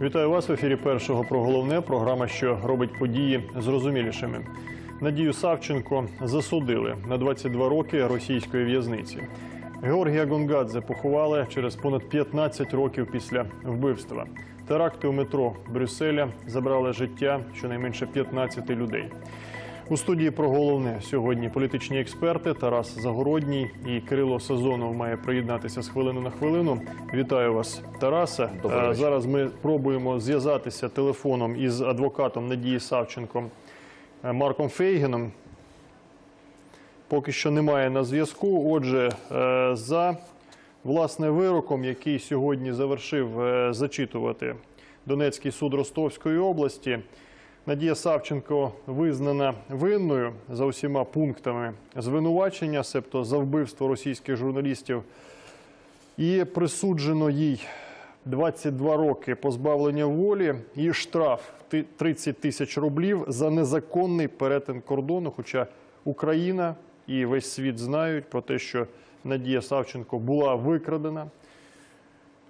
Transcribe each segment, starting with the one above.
Вітаю вас в ефірі першого про головне. Програма, що робить події зрозумілішими. Надію Савченко засудили на 22 роки російської в'язниці. Георгія Гонгадзе поховали через понад 15 років після вбивства. Теракти у метро Брюсселя забрали життя щонайменше 15 людей. У студії про головне сьогодні політичні експерти Тарас Загородній і Кирило Сазонов має приєднатися з хвилини на хвилину. Вітаю вас, Е. Зараз ми пробуємо зв'язатися телефоном із адвокатом Надії Савченко е, Марком Фейгеном. Поки що немає на зв'язку. Отже, е, за власне вироком, який сьогодні завершив е, зачитувати Донецький суд Ростовської області, Надія Савченко визнана винною за усіма пунктами звинувачення, себто за вбивство російських журналістів, і присуджено їй 22 роки позбавлення волі і штраф в 30 тисяч рублів за незаконний перетин кордону. Хоча Україна і весь світ знають про те, що Надія Савченко була викрадена.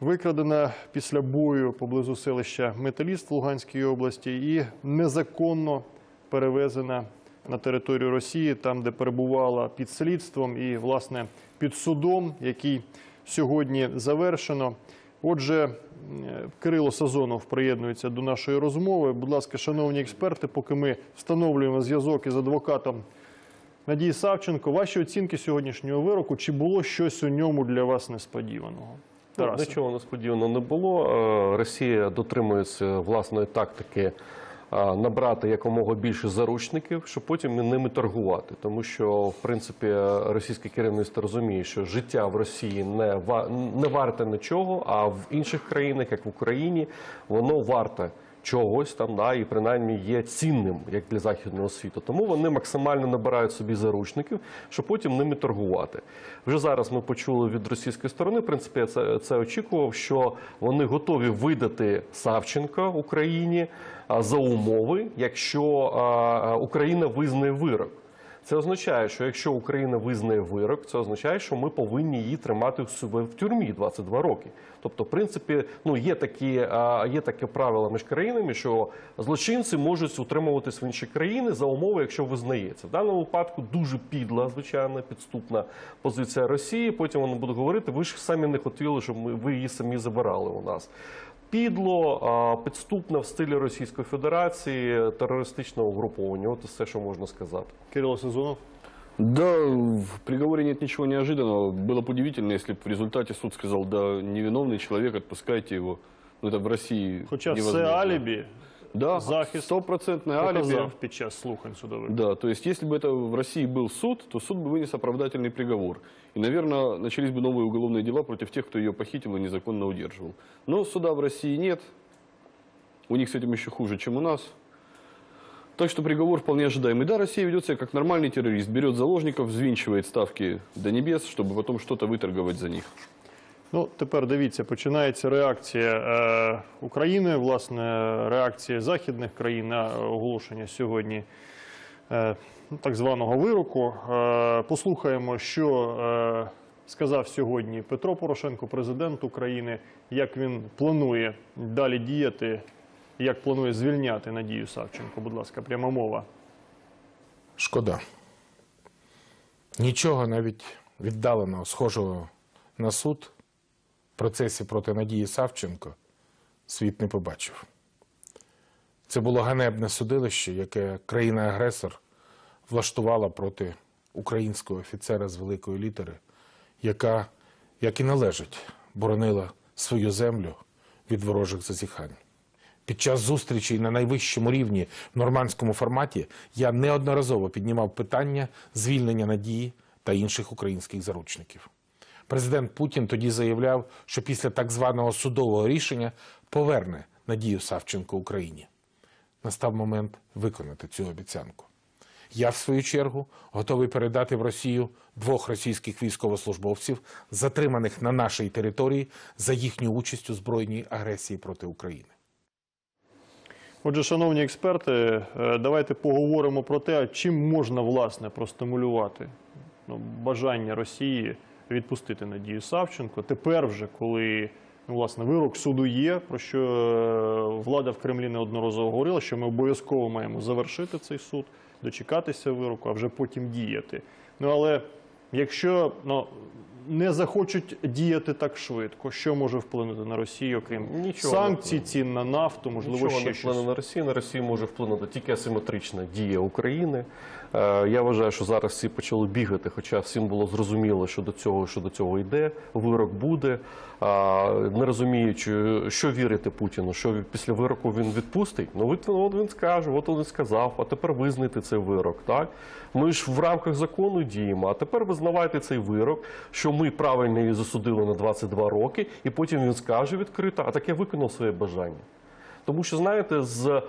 Викрадена після бою поблизу селища Металіст в Луганській області і незаконно перевезена на територію Росії, там, де перебувала під слідством і, власне, під судом, який сьогодні завершено. Отже, Кирило Сазонов приєднується до нашої розмови. Будь ласка, шановні експерти, поки ми встановлюємо зв'язок із адвокатом Надії Савченко, ваші оцінки сьогоднішнього вироку, чи було щось у ньому для вас несподіваного? Ну, Тарасе. Нічого несподівано не було. Е, Росія дотримується власної тактики е, набрати якомога більше заручників, щоб потім ними торгувати. Тому що, в принципі, російське керівництво розуміє, що життя в Росії не не варте нічого, а в інших країнах, як в Україні, воно варте. Чогось там, да, і принаймні є цінним як для західного світу. Тому вони максимально набирають собі заручників, щоб потім ними торгувати. Вже зараз ми почули від російської сторони. В принципі, я це, це очікував, що вони готові видати Савченка Україні за умови, якщо Україна визнає вирок. Це означає, що якщо Україна визнає вирок, це означає, що ми повинні її тримати в себе в тюрмі 22 роки. Тобто, в принципі, ну є такі є таке правило між країнами, що злочинці можуть утримуватись в інші країни за умови, якщо визнається. В даному випадку дуже підла, звичайно, підступна позиція Росії. Потім вони будуть говорити: ви ж самі не хотіли, щоб ми ви її самі забирали у нас Підло, а, підступна в стилі Російської Федерації терористичного угруповання. От і все, що можна сказати. Кирило Сазонов. Да, в приговоре нет ничего неожиданного. Было бы удивительно, если бы в результате суд сказал, да, невиновный человек, отпускайте его. Ну, это в России Хоча все невозможно. алібі Да, захист стопроцентное алиби. під час слухань судових. Да, то есть если бы это в России был суд, то суд бы вынес оправдательный приговор. И, наверное, начались бы новые уголовные дела против тех, кто ее похитил и незаконно удерживал. Но суда в России нет. У них с этим еще хуже, чем у нас. Так что приговор вполне ожидаемый. Да, Россия ведет себя как нормальный террорист. Берет заложников, взвинчивает ставки до небес, чтобы потом что-то выторговать за них. Ну, тепер дивіться, починається реакція е, України, власне, реакція західних країн на оголошення сьогодні е, ну, так званого вироку. Е, послухаємо, що е, сказав сьогодні Петро Порошенко, президент України, як він планує далі діяти, як планує звільняти Надію Савченко. Будь ласка, пряма мова. Шкода. Нічого навіть віддаленого, схожого на суд процесі проти Надії Савченко світ не побачив. Це було ганебне судилище, яке країна-агресор влаштувала проти українського офіцера з великої літери, яка, як і належить, боронила свою землю від ворожих зазіхань. Під час зустрічей на найвищому рівні в нормандському форматі я неодноразово піднімав питання звільнення надії та інших українських заручників. Президент Путін тоді заявляв, що після так званого судового рішення поверне Надію Савченко Україні. Настав момент виконати цю обіцянку. Я, в свою чергу, готовий передати в Росію двох російських військовослужбовців, затриманих на нашій території за їхню участь у збройній агресії проти України. Отже, шановні експерти, е, давайте поговоримо про те, чим можна власне простимулювати ну, бажання Росії відпустити Надію Савченко. Тепер вже, коли Ну, власне, вирок суду є, про що е, влада в Кремлі неодноразово говорила, що ми обов'язково маємо завершити цей суд, дочекатися вироку, а вже потім діяти. Ну але якщо ну, не захочуть діяти так швидко, що може вплинути на Росію, окрім Нічого санкцій, цін на нафту, можливо, Нічого ще не щось. вплине на Росію. На Росію може вплинути тільки асиметрична дія України. Е, Я вважаю, що зараз всі почали бігати, хоча всім було зрозуміло, що до цього, що до цього йде. Вирок буде. А, Не розуміючи, що вірити Путіну, що після вироку він відпустить. Ну от, от він скаже, от він сказав, а тепер визнайте цей вирок. Так ми ж в рамках закону діємо. А тепер визнавайте цей вирок, що ми правильно її засудили на 22 роки, і потім він скаже відкрито, а так я виконав своє бажання. Тому що, знаєте, з,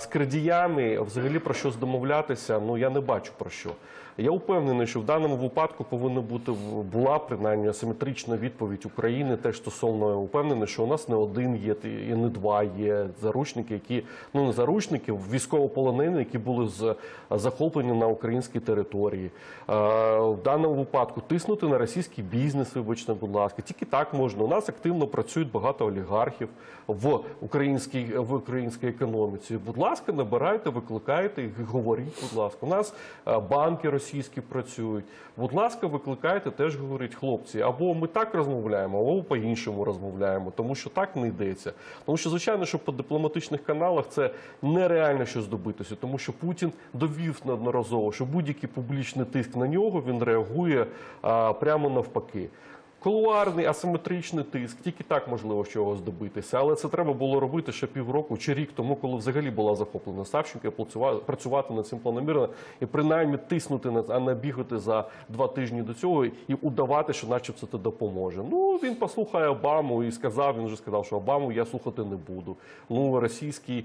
з крадіями взагалі про що домовлятися, ну я не бачу про що. Я впевнений, що в даному випадку повинна бути була принаймні асиметрична відповідь України теж стосовно впевнений, що у нас не один є і не два є заручники, які ну не заручники, військовополонені, які були з захоплені на українській території. В даному випадку тиснути на російський бізнес, вибачте, будь ласка, тільки так можна. У нас активно працюють багато олігархів в українській в українській економіці. Будь ласка, набирайте, викликайте і говоріть. Будь ласка, у нас е, банки російські працюють. Будь ласка, викликайте, теж говорить хлопці. Або ми так розмовляємо, або по-іншому розмовляємо, тому що так не йдеться. Тому що, звичайно, що по дипломатичних каналах це нереально щось добитися, тому що Путін довів неодноразово, що будь-який публічний тиск на нього він реагує а, прямо навпаки. Кулуарний асиметричний тиск, тільки так можливо чогось добитися, але це треба було робити ще півроку чи рік тому, коли взагалі була захоплена Савченко, працювати над цим планомірно і принаймні тиснути на а не бігати за два тижні до цього і удавати, що начебто це допоможе. Ну він послухає Обаму і сказав. Він вже сказав, що Обаму я слухати не буду. Ну російський,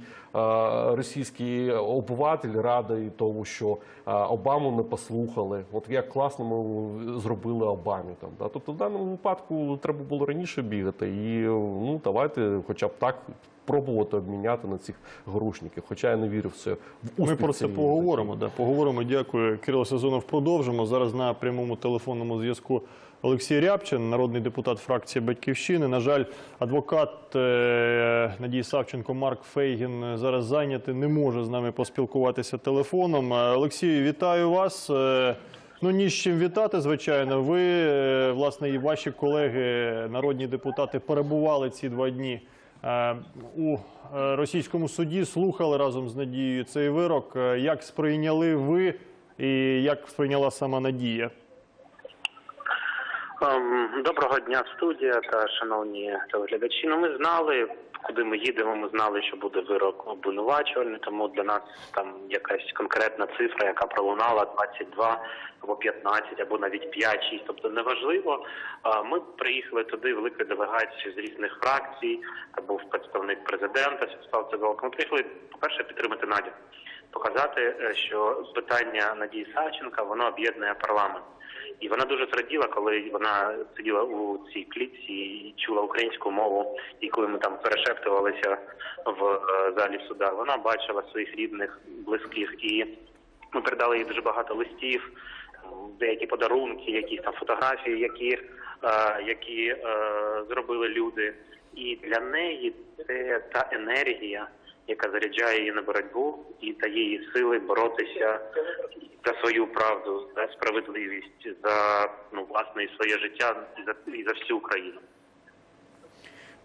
російський обиватель радий тому, що Обаму не послухали. От як класно ми зробили Обамі там. Тобто в даному випадку треба було раніше бігати, і ну давайте, хоча б так. Пробувати обміняти на цих грушників, хоча я не вірю в це в Ми про це поговоримо. Да, поговоримо. Дякую. Кирило Сезонов. Продовжимо. Зараз на прямому телефонному зв'язку Олексій Рябчин, народний депутат фракції Батьківщини. На жаль, адвокат е, Надії Савченко Марк Фейгін зараз зайнятий, не може з нами поспілкуватися телефоном. Е, Олексію, вітаю вас. Ну, ні з чим вітати, звичайно. Ви, е, власне, і ваші колеги, народні депутати, перебували ці два дні е, у е, російському суді, слухали разом з Надією цей вирок. Як сприйняли ви і як сприйняла сама Надія? Ем, Доброго дня, студія та шановні телеглядачі. Ну, ми знали, куди ми їдемо. Ми знали, що буде вирок обвинувачувальний, тому для нас там якась конкретна цифра, яка пролунала 22 або 15, або навіть 5-6, тобто неважливо. Ми приїхали туди великою делегацією з різних фракцій. Був представник президента Святослав Цибалко. Ми приїхали, по-перше, підтримати Надю, показати, е, що питання Надії Савченка воно об'єднує парламент. І вона дуже зраділа, коли вона сиділа у цій клітці і чула українську мову. І коли ми там перешептувалися в е, залі суда, вона бачила своїх рідних, близьких, і ми передали їй дуже багато листів, деякі подарунки, якісь там фотографії, які, е, які е, зробили люди. І для неї це та енергія, яка заряджає її на боротьбу і дає їй сили боротися за свою правду, за справедливість, за ну власне своє життя і за і за всю Україну.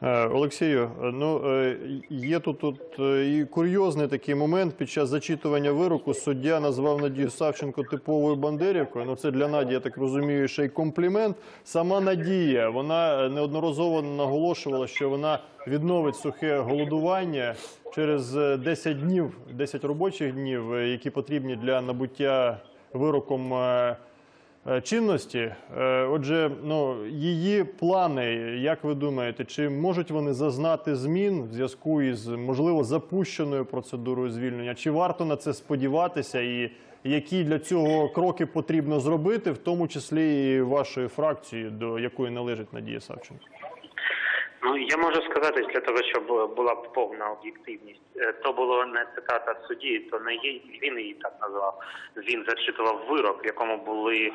Е, Олексію, е, ну е, є тут, тут і курйозний такий момент. Під час зачитування вироку суддя назвав Надію Савченко типовою бандерівкою. Ну це для Наді, я так розумію, ще й комплімент. Сама Надія вона неодноразово наголошувала, що вона відновить сухе голодування через е, 10 днів, 10 робочих днів, які потрібні для набуття вироком. Е, чинності. Е, Отже, ну її плани, як ви думаєте, чи можуть вони зазнати змін в зв'язку із можливо запущеною процедурою звільнення? Чи варто на це сподіватися, і які для цього кроки потрібно зробити, в тому числі і вашої фракції, до якої належить Надія Савченко? Ну я можу сказати для того, щоб була повна об'єктивність. Е, То було не цитата судді, то не є він її так назвав. Він зачитував вирок, в якому були е,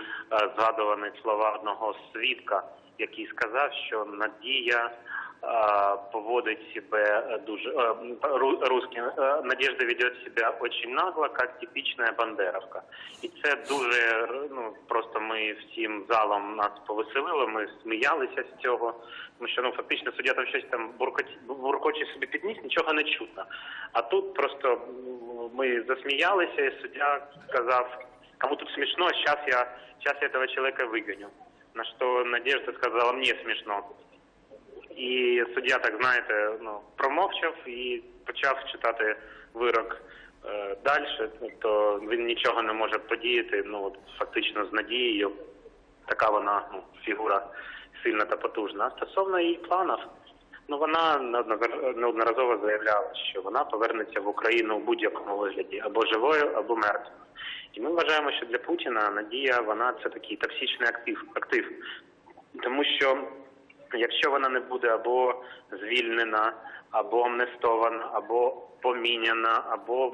згадувані слова одного свідка, який сказав, що Надія поводить себе э, дуже э, ру- русский. Э, Надежда ведет себя очень нагло, как типичная бандеровка. І це дуже ну просто ми всім залом нас повеселило. Ми сміялися з цього. Тому що ну фактично суддя там щось там буркоть, буркоче собі під ніс, нічого не чутно. А тут просто м, ми засміялися, і суддя сказав, кому тут смішно, зараз я, сейчас я этого человека выгоню. На що Надежда сказала, мені смішно. І суддя, так знаєте, ну промовчав і почав читати вирок е, далі. Тобто він нічого не може подіяти. Ну от фактично з надією. Така вона ну, фігура сильна та потужна. Стосовно її планів, ну вона неодноразово заявляла, що вона повернеться в Україну у будь-якому вигляді або живою, або мертвою. І ми вважаємо, що для Путіна надія вона це такий токсичний актив, актив. Тому що якщо вона не буде або звільнена, або амнестована, або поміняна, або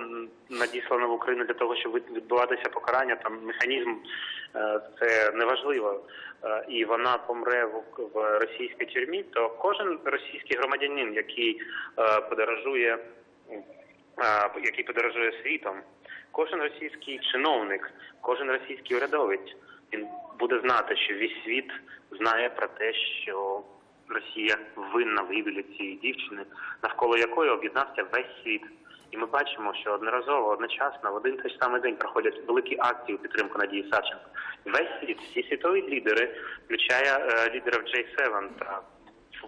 надіслана в Україну для того, щоб від- відбуватися покарання, там механізм е, це неважливо. Е, І вона помре в, російській тюрмі, то кожен російський громадянин, який е, подорожує який подорожує світом, кожен російський чиновник, кожен російський урядовець, він буде знати, що весь світ знає про те, що Росія винна в цієї дівчини, навколо якої об'єднався весь світ. І ми бачимо, що одноразово, одночасно, в один той самий день проходять великі акції у підтримку Надії Савченко. Весь світ, всі світові лідери, включає е, лідерів J7 та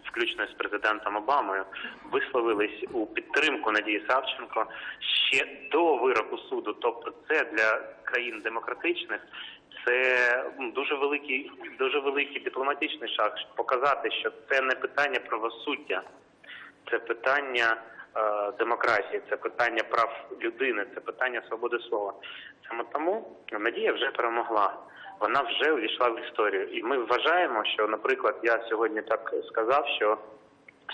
включно з президентом Обамою, висловились у підтримку Надії Савченко ще до вироку суду. Тобто, це для країн демократичних. Це дуже великий, дуже великий дипломатичний шаг показати, що це не питання правосуддя, це питання е, демократії, це питання прав людини, це питання свободи слова. Саме тому Надія вже перемогла. Вона вже увійшла в історію. І ми вважаємо, що, наприклад, я сьогодні так сказав, що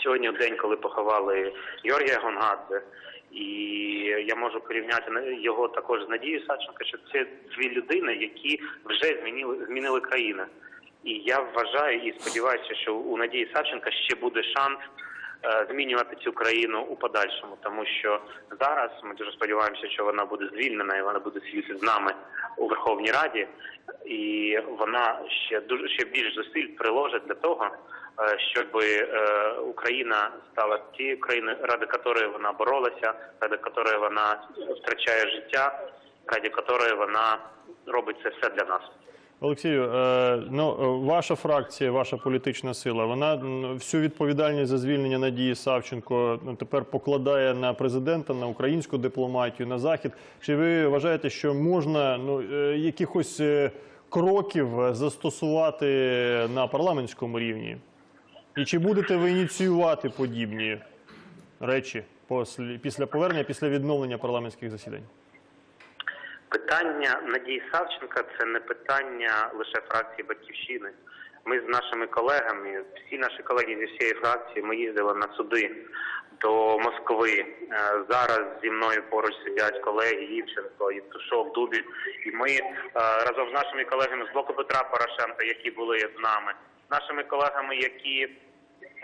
сьогодні в день, коли поховали Георгія Гонгадзе, і я можу порівняти його також з Надією Савченко, що це дві людини, які вже змінили змінили країни. І я вважаю і сподіваюся, що у Надії Савченка ще буде шанс е, змінювати цю країну у подальшому, тому що зараз ми дуже сподіваємося, що вона буде звільнена і вона буде сидіти з нами у Верховній Раді, і вона ще дуже ще більш зусиль приложить для того, е, щоб е, Україна стала тією країною, ради якої вона боролася, ради якої вона втрачає життя, ради якої вона робить це все для нас. Олексію, е, ну е, ваша фракція, ваша політична сила, вона всю відповідальність за звільнення Надії Савченко ну, тепер покладає на президента, на українську дипломатію, на захід. Чи ви вважаєте, що можна ну е, якихось е, кроків застосувати на парламентському рівні? І чи будете ви ініціювати подібні речі після, повернення, після відновлення парламентських засідань? Питання Надії Савченка це не питання лише фракції Батьківщини. Ми з нашими колегами, всі наші колеги зі всієї фракції, ми їздили на суди до Москви. Е, Зараз зі мною поруч сидять колеги Івченко, Євтушов, Дубіль. І ми е, разом з нашими колегами з блоку Петра Порошенка, які були з нами, нашими колегами, які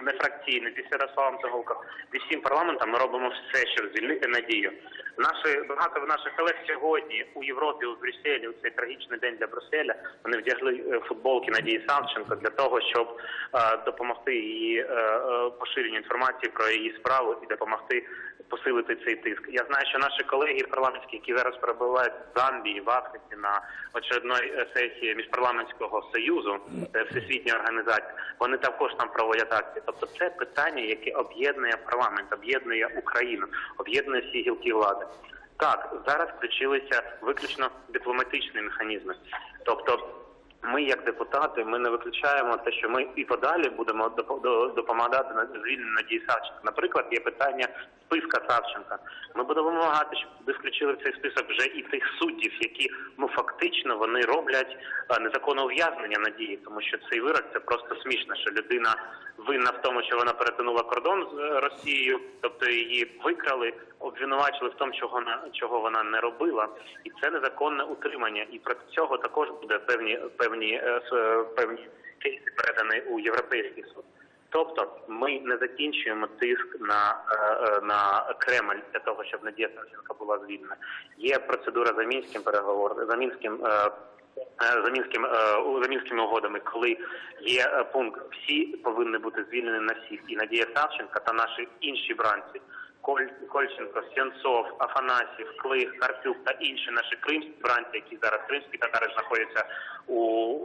не фракційні, зі Святославом Цегулко, зі всім парламентом ми робимо все, щоб звільнити надію. Наші багато наших колег сьогодні у Європі, у Брюсселі, у цей трагічний день для Брюсселя, вони вдягли е, футболки Надії Савченко для того, щоб е, допомогти її е, е, поширенню інформації про її справу і допомогти посилити цей тиск. Я знаю, що наші колеги парламентські, які зараз перебувають в Замбії, в Африці на очередної е, сесії міжпарламентського союзу, це всесвітня організація, вони також там проводять акції. Тобто, це питання, яке об'єднує парламент, об'єднує Україну, об'єднує всі гілки влади. Так, зараз включилися виключно дипломатичні механізми. Тобто, ми, як депутати, ми не виключаємо те, що ми і подалі будемо до- допомагати на звільненню Надії Савченко. Наприклад, є питання списка Савченка. Ми будемо вимагати, щоб туди включили в цей список вже і тих суддів, які ну фактично вони роблять незаконне ув'язнення надії, тому що цей вирок це просто смішно, що людина винна в тому, що вона перетинула кордон з е, Росією, тобто її викрали, обвинувачили в тому, чого на чого вона не робила, і це незаконне утримання. І проти цього також буде певні певні е, с- е, певні кейси передані у європейський суд. Тобто ми не закінчуємо тиск на, е, е, на Кремль для того, щоб Надія Савченко була звільнена. Є процедура за мінським переговор, за мінським. е, е, За мінським е, за мінськими угодами, коли є е, пункт, всі повинні бути звільнені на всіх, і Надія Савченка та наші інші бранці Кольченко, Сенцов, Афанасів, Клих, Карпюк та інші наші кримські бранці, які зараз кримські татари знаходяться у,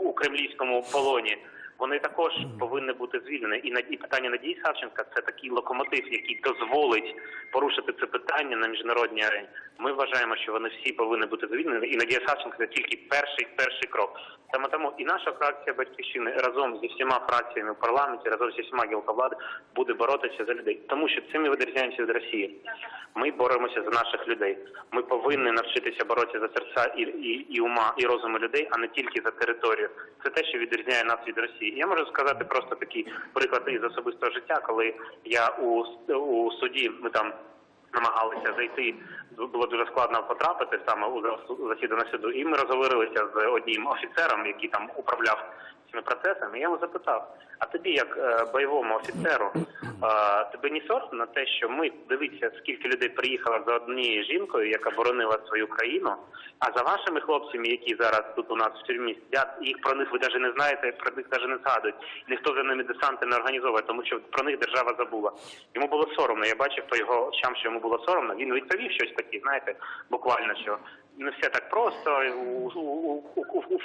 у кремлівському полоні. Вони також повинні бути звільнені. І Наді- і питання Надії Савченка це такий локомотив, який дозволить порушити це питання на міжнародній арені. Ми вважаємо, що вони всі повинні бути звільнені. І Надія Савченко це тільки перший перший крок. Саме тому і наша фракція батьківщини разом зі всіма фракціями в парламенті, разом зі всіма гілка влади буде боротися за людей, тому що цим ми відрізняємося від Росії. Ми боремося за наших людей. Ми повинні навчитися боротися за серця і, і, і ума і розуму людей, а не тільки за територію. Це те, що відрізняє нас від Росії. Я можу сказати просто такий приклад із особистого життя, коли я у, у суді ми там намагалися зайти. Було дуже складно потрапити саме у зас- засідання суду. І ми розговорилися з одним офіцером, який там управляв цими процесами. Я його запитав: а тобі, як е, бойовому офіцеру, е, тобі не соромно на те, що ми дивіться, скільки людей приїхало за однією жінкою, яка боронила свою країну, а за вашими хлопцями, які зараз тут у нас в тюрмі сидять, їх про них ви навіть не знаєте, про них навіть не згадують. Ніхто за ними десанти не організовує, тому що про них держава забула. Йому було соромно. Я бачив по його очам, що йому було соромно. Він відповів щось таке, знаєте, буквально що не все так просто. У, у, у, у, у, у,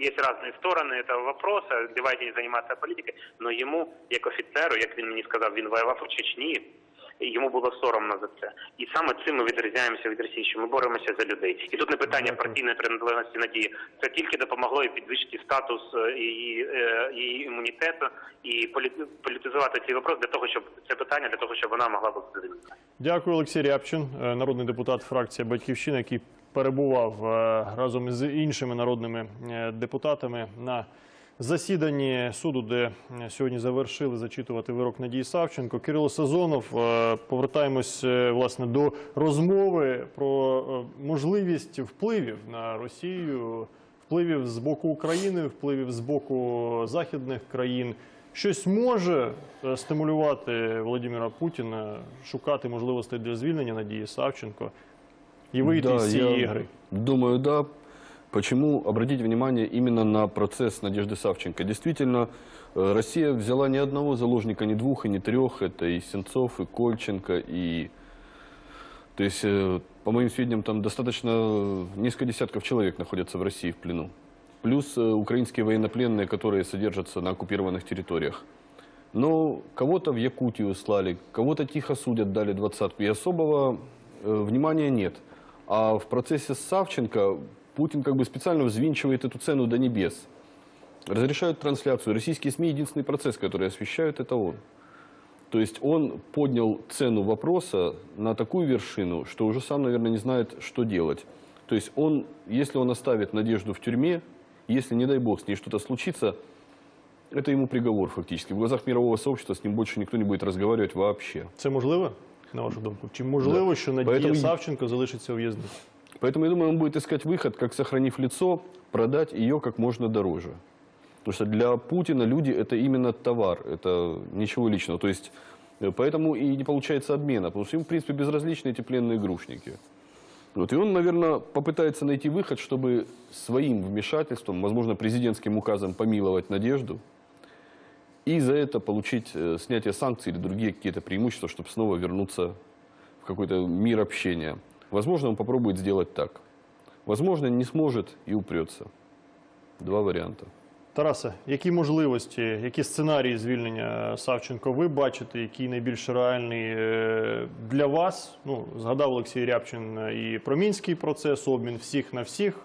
есть разные стороны этого вопроса. Давайте не заниматься политикой. Но йому, як офіцеру, як він мені сказав, він воював у Чечні. і Йому було соромно за це, і саме цим ми відрізняємося від Росії, що ми боремося за людей. І тут не питання партійної приналежності надії. Це тільки допомогло і підвищити статус е, її, е, її імунітету і полі- політизувати цей вопрос для того, щоб це питання для того, щоб вона могла бути звільнена. Дякую, Олексій Рябчин, е, народний депутат фракції Батьківщина, який перебував е, разом з іншими народними е, депутатами на засіданні суду, де е, сьогодні завершили зачитувати вирок Надії Савченко. Кирило Сазонов. Повертаємось власне до розмови про можливість впливів на Росію, впливів з боку України, впливів з боку західних країн. Щось може стимулювати Володимира Путіна шукати можливостей для звільнення Надії Савченко і вийти Да, з цієї я гри. Думаю, да. Почему обратить внимание именно на процесс Надежды Савченко? Действительно, э, Россия взяла не одного заложника, не двух и не трех. Это и Сенцов, и Кольченко, и... То есть, э, по моим сведениям, там достаточно э, несколько десятков человек находятся в России в плену. Плюс э, украинские военнопленные, которые содержатся на оккупированных территориях. Но кого-то в Якутию слали, кого-то тихо судят, дали двадцатку, и особого э, внимания нет. А в процессе Савченко Путин как бы специально взвинчивает эту цену до небес. Разрешают трансляцию. Российские СМИ единственный процесс, который освещают, это он. То есть он поднял цену вопроса на такую вершину, что уже сам, наверное, не знает, что делать. То есть он, если он оставит надежду в тюрьме, если, не дай бог, с ней что-то случится, это ему приговор фактически. В глазах мирового сообщества с ним больше никто не будет разговаривать вообще. Це можливо, на вашу думку? Чи можливо, Да. що Надія Поэтому- Савченко залишиться у в'язниці? Поэтому, я думаю, он будет искать выход, как, сохранив лицо, продать ее как можно дороже. Потому что для Путина люди – это именно товар, это ничего личного. То есть, э, поэтому и не получается обмена, потому что им, в принципе, безразличны эти пленные игрушники. Вот, и он, наверное, попытается найти выход, чтобы своим вмешательством, возможно, президентским указом помиловать Надежду, и за это получить э, снятие санкций или другие какие-то преимущества, чтобы снова вернуться в какой-то мир общения. Возможно, он попробует сделать так. Возможно, не сможет и упрется. Два варианта. Тарасе, які можливості, які сценарії звільнення Савченко ви бачите, який найбільш реальний е, для вас? Ну, згадав Олексій Рябчин е, і про мінський процес, обмін всіх на всіх.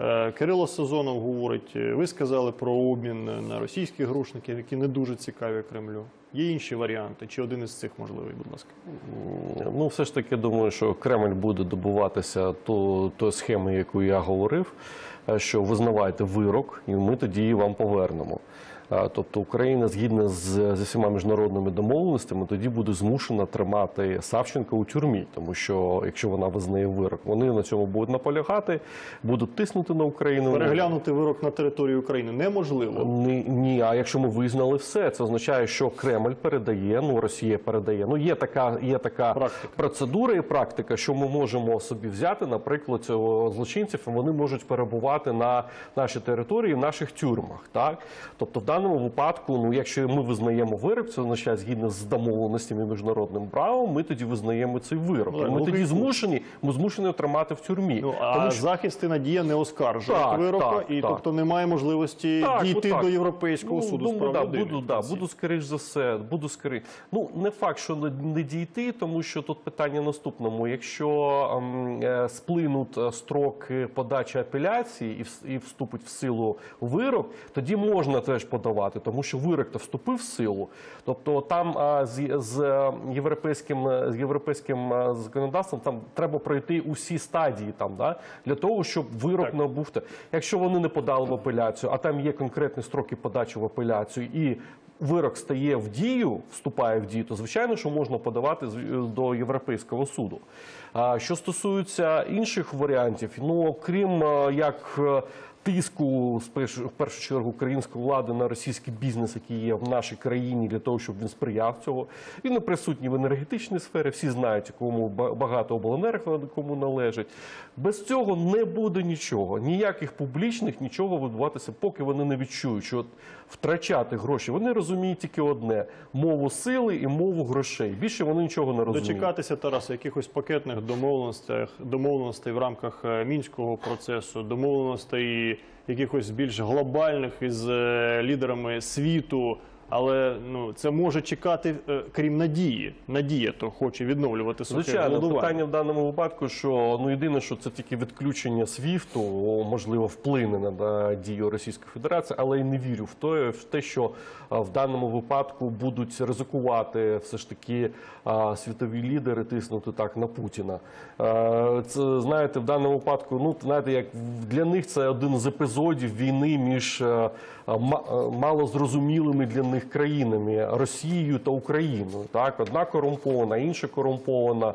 Е, Кирило Сазонов говорить, е, ви сказали про обмін на російських грушників, які не дуже цікаві Кремлю. Є інші варіанти? Чи один із цих можливий, будь ласка? Ну, все ж таки, думаю, що Кремль буде добуватися то, тої схеми, яку я говорив, е, що визнавайте вирок, і ми тоді вам повернемо. Е, Тобто Україна згідно з, з усіма міжнародними домовленостями тоді буде змушена тримати Савченка у тюрмі, тому що якщо вона визнає вирок, вони на цьому будуть наполягати, будуть тиснути на Україну. Переглянути вирок на території України неможливо. Ні, ні, а якщо ми визнали все, це означає, що Кремль передає, ну Росія передає. Ну є така, є така Практика. процедура і практика, що ми можемо собі взяти, наприклад, цього злочинців, вони можуть перебувати на нашій території, в наших тюрмах. Так, тобто, в даному випадку, ну якщо ми визнаємо вирок, це означає згідно з домовленостями міжнародним правом, ми тоді визнаємо цей вирок. І ми тоді змушені, ми змушені тримати в тюрмі. Ну а Тому що захист і надія не оскаржують Так, вирока, так, і так. тобто немає можливості Так, дійти отак. до Європейського Ну, суду думаю, да. Буду, да, буду скоріш за все. Буду скорі... Ну не факт, що не, не дійти, тому що тут питання наступному. Якщо ем, е, сплинуть е, строки подачі апеляції і, вс- і вступить в силу вирок, тоді можна теж подавати, тому що вирок то вступив в силу. Тобто там з, з е, європейським е, з європейським е, законодавством там треба пройти усі стадії там, да, для того, щоб вирок Так. набув. те. Якщо вони не подали в апеляцію, а там є конкретні строки подачі в апеляцію і. Вирок стає в дію, вступає в дію, то звичайно, що можна подавати до Європейського суду. Що стосується інших варіантів, ну крім е, як тиску в першу чергу української влади на російський бізнес, який є в нашій країні, для того, щоб він сприяв цього. Він присутній в енергетичній сфері. Всі знають, кому ба- багато обленерго кому належить. Без цього не буде нічого, ніяких публічних нічого відбуватися, поки вони не відчують, що втрачати гроші. Вони розуміють тільки одне: мову сили і мову грошей. Більше вони нічого не розуміють. Дочекатися Тараса якихось пакетних домовленостей, домовленостей в рамках е, мінського процесу, домовленостей якихось більш глобальних із е, лідерами світу. Але ну це може чекати, е, крім надії. Надія то хоче відновлювати сухе Звичайно, голодування. питання в даному випадку, що ну єдине, що це тільки відключення СВІФТу, можливо, вплине на да, дію Російської Федерації, але я не вірю в те, в те, що а, в даному випадку будуть ризикувати все ж таки а, світові лідери тиснути так на Путіна. Е, Це знаєте, в даному випадку, ну знаєте, як для них це один з епізодів війни між е, ма- е, малозрозумілими для них країнами Росією та Україною. Так, одна корумпована, інша корумпована.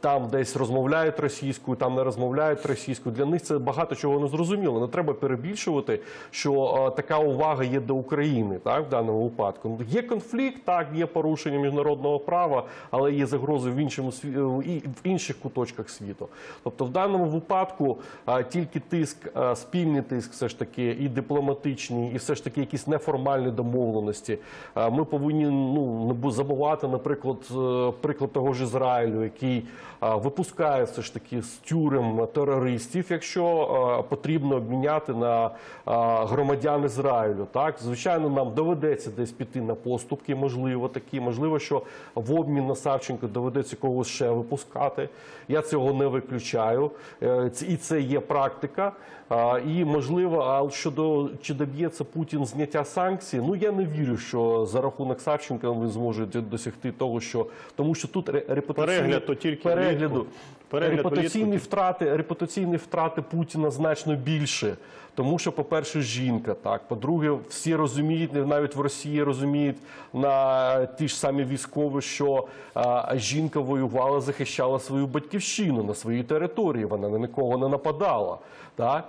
Там десь розмовляють російською, там не розмовляють російською. Для них це багато чого не зрозуміло. Не треба перебільшувати, що така увага є до України. Так, в даному випадку є конфлікт, так є порушення міжнародного права, але є загрози в іншому і в інших куточках світу. Тобто, в даному випадку тільки тиск, спільний тиск, все ж таки, і дипломатичний, і все ж таки якісь неформальні домовленості. Ми повинні ну не забувати, наприклад, е, приклад того ж Ізраїлю, який е, випускає все ж таки з тюрем терористів, якщо потрібно обміняти на громадян Ізраїлю. Так, звичайно, нам доведеться десь піти на поступки, можливо, такі, можливо, що в обмін на Савченко доведеться когось ще випускати. Я цього не виключаю. Е, І це є практика. І можливо, а щодо чи доб'ється Путін зняття санкцій, ну я не вірю, що за рахунок Савченка він зможе досягти того, що тому, що тут ре- репутаційні Перегляд то тільки перегляду. Репутаційні втрати, репутаційні втрати Путіна значно більше. Тому що, по-перше, жінка, так. По-друге, всі розуміють, навіть в Росії розуміють на ті ж самі військові, що а, жінка воювала, захищала свою батьківщину на своїй території. Вона на нікого не нападала. Так?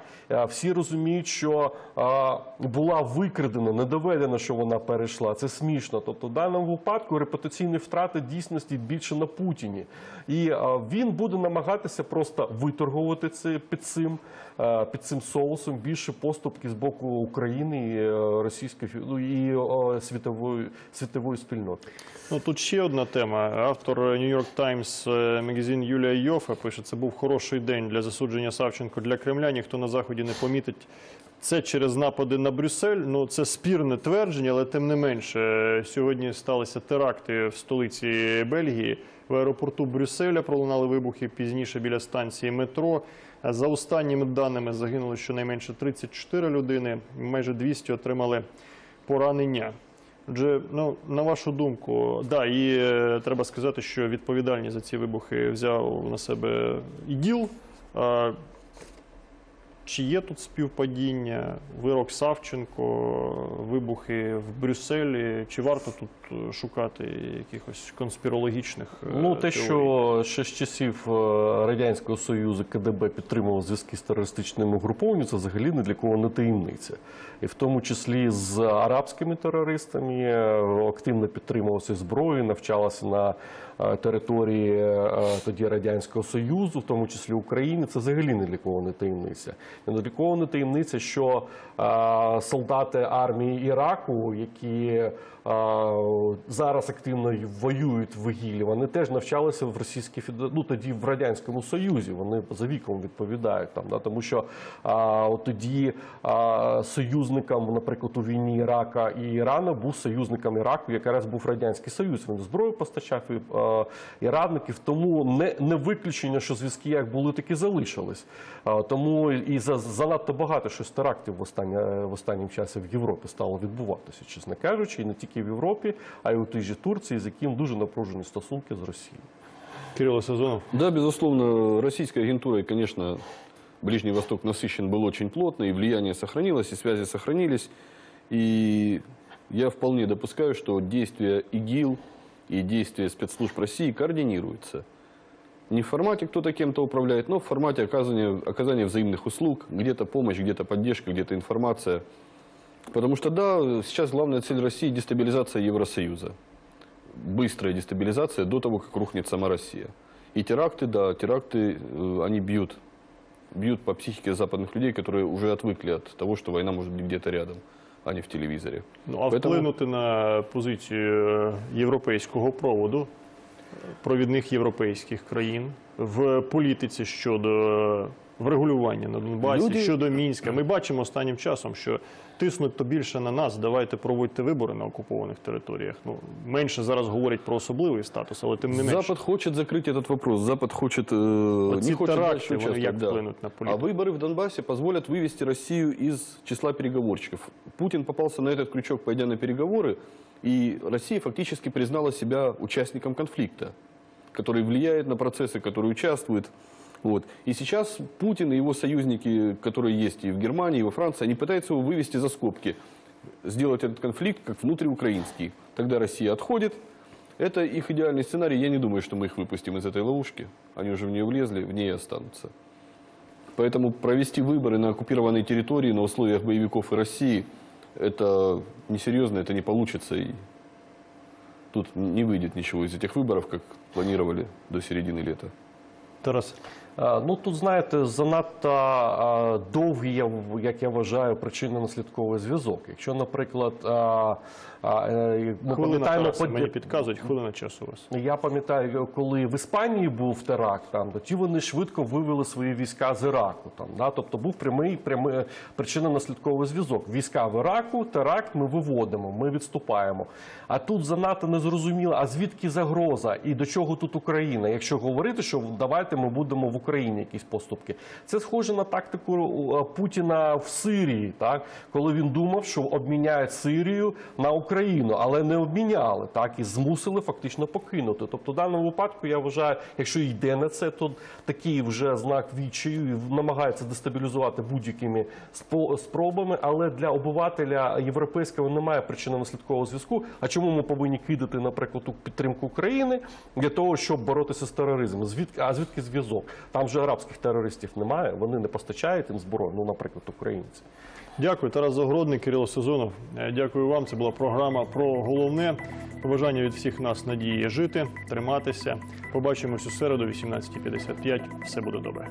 Всі розуміють, що а, була викрадена, не доведено, що вона перейшла. Це смішно. Тобто, в даному випадку репутаційні втрати дійсності більше на Путіні. І а, він буде намагатися просто виторгувати це під цим, е, під цим соусом більше поступки з боку України і е, російської ну, і світової світової спільноти. Ну тут ще одна тема. Автор New York Times е, магазин Юлія Йофа пише: це був хороший день для засудження Савченко для Кремля. Ніхто на заході не помітить. Це через напади на Брюссель. Ну це спірне твердження, але тим не менше сьогодні сталися теракти в столиці Бельгії. В аеропорту Брюсселя пролунали вибухи пізніше біля станції метро. За останніми даними загинуло щонайменше 34 людини, майже 200 отримали поранення. Отже, ну на вашу думку, да, і е, треба сказати, що відповідальність за ці вибухи взяв на себе ІДІЛ. Е, Чи є тут співпадіння, вирок Савченко, вибухи в Брюсселі? Чи варто тут е, шукати якихось конспірологічних е, Ну, те, теорій? що ще з часів е, Радянського Союзу КДБ підтримував зв'язки з терористичними угрупованнями, це взагалі ні для кого не таємниця. І в тому числі з арабськими терористами активно підтримувався зброєю, навчалася на території е, тоді Радянського Союзу, в тому числі України. Це взагалі не не таємниця. Не таємниця, що е, солдати армії Іраку, які е, зараз активно воюють в ІГІЛі, вони теж навчалися в Російській Федерації, ну тоді в Радянському Союзі. Вони за віком відповідають там, да, тому що а, от тоді а, союзником, наприклад, у війні Ірака і Ірану був союзником Іраку, якраз був Радянський Союз. Він зброю постачав і а, і радників. Тому не, не виключення, що зв'язки як були, так і залишились. А, тому і за, занадто багато щось терактів в останнє, в останнім часі в Європі стало відбуватися, чесно кажучи, і не тільки в Європі, а й у тій же Турції, з яким дуже напружені стосунки з Росією. Кирило Сезонов. Да, безусловно, российской агентурой, конечно, Ближний Восток насыщен был очень плотно, и влияние сохранилось, и связи сохранились. И я вполне допускаю, что действия ИГИЛ и действия спецслужб России координируются. Не в формате кто-то кем-то управляет, но в формате оказания, оказания взаимных услуг, где-то помощь, где-то поддержка, где-то информация. Потому что, да, сейчас главная цель России – дестабилизация Евросоюза. Быстрая дестабилизация до того, как рухнет сама Россия. И теракты, да, теракты, э, они бьют. Бьют по психике западных людей, которые уже отвыкли от того, что война может быть где-то рядом, а не в телевизоре. Ну, а Поэтому- вплинути на позицію е, європейського проводу, е, провідних європейських країн в політиці щодо врегулювання на Донбасі, Люди- щодо Мінська. Ми бачимо останнім часом, що тиснуть то більше на нас. Давайте проводьте вибори на окупованих територіях. Ну менше зараз говорять про особливий статус, але тим не менше. Запад хочет закрыть этот вопрос. Запад хочет, э, Оці не хочет теракти, дальше вони участвовать. як да. вплинуть на А політику? выборы в Донбассе позволят вывести Россию из числа переговорщиков. Путин попался на этот крючок, пойдя на переговоры, и Россия фактически признала себя участником конфликта, который влияет на процессы, который участвует. Вот. И сейчас Путин и его союзники, которые есть и в Германии, и во Франции, они пытаются его вывести за скобки, сделать этот конфликт как внутриукраинский. Тогда Россия отходит. Это их идеальный сценарий. Я не думаю, что мы их выпустим из этой ловушки. Они уже в нее влезли, в ней останутся. Поэтому провести выборы на оккупированной территории на условиях боевиков и России, это несерьезно, это не получится. И тут не выйдет ничего из этих выборов, как планировали до середины лета. Тарас. Е, Ну тут знаєте, занадто е, довгий, як я вважаю, причинно-наслідковий зв'язок. Якщо, наприклад, е, ми Хвилина пам'ятаємо под- мені підказують, хвилина часу у вас. я пам'ятаю, коли в Іспанії був теракт, там тоді вони швидко вивели свої війська з Іраку. Там да, тобто був прямий прямий причинно-наслідковий зв'язок. Війська в Іраку, теракт ми виводимо, ми відступаємо. А тут занадто незрозуміло, а звідки загроза і до чого тут Україна? Якщо говорити, що давайте ми будемо в Україні якісь поступки, це схоже на тактику е, Путіна в Сирії, так коли він думав, що обміняють Сирію на Україну, але не обміняли так і змусили фактично покинути. Тобто, в даному випадку я вважаю, якщо йде на це, то такий вже знак відчаю і намагається дестабілізувати будь-якими спробами. Але для обивателя європейського немає причинно-наслідкового зв'язку. А чому ми повинні кидати, наприклад, у підтримку України для того, щоб боротися з тероризмом? Звідки а звідки зв'язок? Там же арабських терористів немає. Вони не постачають їм зброю. Ну, наприклад, українці. Дякую, Тарас Загородний, Кирило Сезонов. Е, Дякую вам. Це була програма про головне. Побажання від всіх нас надії жити, триматися. Побачимось у середу, 18.55. Все буде добре.